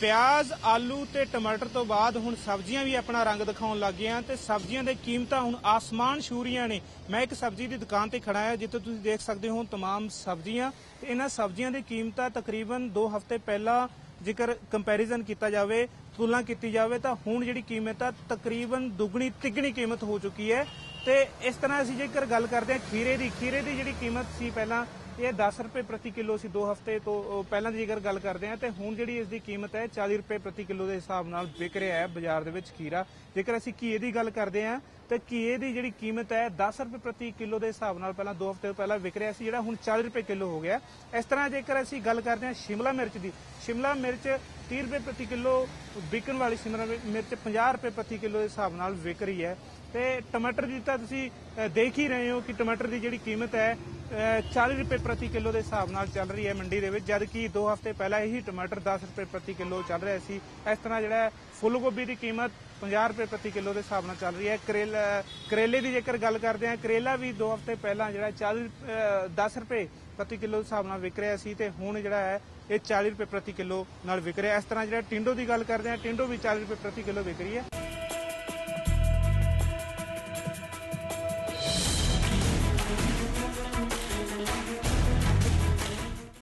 ਪਿਆਜ਼ ਆਲੂ ਤੇ ਟਮਾਟਰ ਤੋਂ ਬਾਅਦ ਹੁਣ ਸਬਜ਼ੀਆਂ ਵੀ ਆਪਣਾ ਰੰਗ ਦਿਖਾਉਣ ਲੱਗ ਗਈਆਂ ਤੇ ਸਬਜ਼ੀਆਂ ਦੇ ਕੀਮਤਾਂ ਹੁਣ ਆਸਮਾਨ ਛੂ ਰਹੀਆਂ ਨੇ ਮੈਂ ਇੱਕ ਸਬਜ਼ੀ ਦੀ ਦੁਕਾਨ ਤੇ ਖੜਾ ਹਾਂ ਜਿੱਥੇ ਤੁਸੀਂ ਦੇਖ ਸਕਦੇ ਹੋ तमाम ਸਬਜ਼ੀਆਂ ਤੇ ਇਹਨਾਂ ਸਬਜ਼ੀਆਂ ਦੀ ਕੀਮਤਾਂ ਤਕਰੀਬਨ 2 ਹਫ਼ਤੇ ਪਹਿਲਾਂ ਜੇਕਰ ਕੰਪੈਰੀਜ਼ਨ ਕੀਤਾ ਜਾਵੇ ਤੁਲਨਾ ਕੀਤੀ ਜਾਵੇ ਤਾਂ ਹੁਣ ਜਿਹੜੀ ਕੀਮਤ ਆ ਤਕਰੀਬਨ ਦੁੱਗਣੀ ਤਿੱਗਣੀ ਕੀਮਤ ਹੋ ਚੁੱਕੀ ਹੈ। ਤੇ ਇਸ ਤਰ੍ਹਾਂ ਅਸੀਂ ਜੇਕਰ ਗੱਲ ਕਰਦੇ ਹਾਂ ਖੀਰੇ ਦੀ ਖੀਰੇ ਦੀ ਜਿਹੜੀ ਕੀਮਤ ਸੀ ਪਹਿਲਾਂ ਇਹ 10 ਰੁਪਏ ਪ੍ਰਤੀ ਕਿਲੋ ਸੀ 2 ਹਫ਼ਤੇ ਤੋਂ ਪਹਿਲਾਂ ਦੀ ਜੇਕਰ ਗੱਲ ਕਰਦੇ ਹਾਂ ਤੇ ਹੁਣ ਜਿਹੜੀ ਇਸ ਦੀ ਕੀਮਤ ਹੈ 40 ਰੁਪਏ ਪ੍ਰਤੀ ਕਿਲੋ ਦੇ ਹਿਸਾਬ ਨਾਲ ਵਿਕ ਰਿਹਾ ਹੈ ਬਾਜ਼ਾਰ ਦੇ ਵਿੱਚ ਖੀਰਾ। ਜੇਕਰ ਅਸੀਂ ਘੀਏ ਦੀ ਗੱਲ ਕਰਦੇ ਹਾਂ ਤੇ ਘੀਏ ਦੀ ਜਿਹੜੀ ਕੀਮਤ ਹੈ 10 ਰੁਪਏ ਪ੍ਰਤੀ ਕਿਲੋ ਦੇ ਹਿਸਾਬ ਨਾਲ ਪਹਿਲਾਂ 2 ਹਫ਼ਤੇ ਪਹਿਲਾਂ ਵਿਕ ਰਿਹਾ ਸੀ, ਜਿਹੜਾ ਹੁਣ 40 ਰੁਪਏ ਕਿਲੋ ਹੋ ਗਿਆ। ਇਸ ਤਰ੍ਹਾਂ ਜੇਕਰ ਅਸੀਂ ਗੱਲ ਕਰਦੇ ਹਾਂ ਸ਼ਿਮਲਾ ਮਿਰਚ ਦੀ, ਸ਼ਿਮਲਾ ਮਿਰਚ 30 ਰੁਪਏ ਪ੍ਰਤੀ ਕਿਲੋ ਵਿਕਣ ਵਾਲੀ ਸ਼ਿਮਲਾ ਮਿਰਚ 50 ਰੁਪਏ ਪ੍ਰਤੀ ਕਿਲੋ ਦੇ ਹਿਸਾਬ ਨਾਲ ਵਿਕ ਰਹੀ ਹੈ। ਤੇ ਟਮਾਟਰ ਦੀ ਤਾਂ ਤੁਸੀਂ ਦੇਖ ਹੀ ਰਹੇ ਹੋ ਕਿ ਟਮਾਟਰ ਦੀ ਜਿਹੜੀ ਕੀਮਤ ਹੈ ਅ, 40 ਰੁਪਏ ਪ੍ਰਤੀ ਕਿਲੋ ਦੇ ਹਿਸਾਬ ਨਾਲ ਚੱਲ ਰਹੀ ਹੈ ਮੰਡੀ ਦੇ ਵਿੱਚ ਜਦ ਕਿ 2 ਹਫ਼ਤੇ ਪਹਿਲਾਂ ਹੀ ਟਮਾਟਰ 10 ਰੁਪਏ ਪ੍ਰਤੀ ਕਿਲੋ ਚੱਲ ਰਿਹਾ ਸੀ। ਇਸ ਤਰ੍ਹਾਂ ਜਿਹੜਾ ਫੁੱਲ ਗੋਭੀ ਦੀ ਕੀਮਤ 50 ਰੁਪਏ ਪ੍ਰਤੀ ਕਿਲੋ ਦੇ ਹਿਸਾਬ ਨਾਲ ਚੱਲ ਰਹੀ ਹੈ। ਕਰੇਲਾ ਕਰੇਲੇ ਦੀ ਜੇਕਰ ਗੱਲ ਕਰਦੇ ਹਾਂ ਕਰੇਲਾ ਵੀ 2 ਹਫ਼ਤੇ ਪਹਿਲਾਂ ਜਿਹੜਾ 40 ਅ, 10 ਰੁਪਏ ਪ੍ਰਤੀ ਕਿਲੋ ਦੇ ਹਿਸਾਬ ਨਾਲ ਵਿਕ ਰਿਹਾ ਸੀ ਤੇ ਹੁਣ ਜਿਹੜਾ ਹੈ ਇਹ 40 ਰੁਪਏ ਪ੍ਰਤੀ ਕਿਲੋ ਨਾਲ ਵਿਕ ਰਿਹਾ। ਇਸ ਤਰ੍ਹਾਂ ਜਿਹੜਾ ਟਿੰਡੋ ਦੀ ਗੱਲ ਕਰਦੇ ਹਾਂ ਟਿੰਡੋ ਵੀ 40 ਰੁਪਏ ਪ੍ਰਤੀ ਕਿਲੋ ਵਿਕ ਰਹੀ ਹੈ।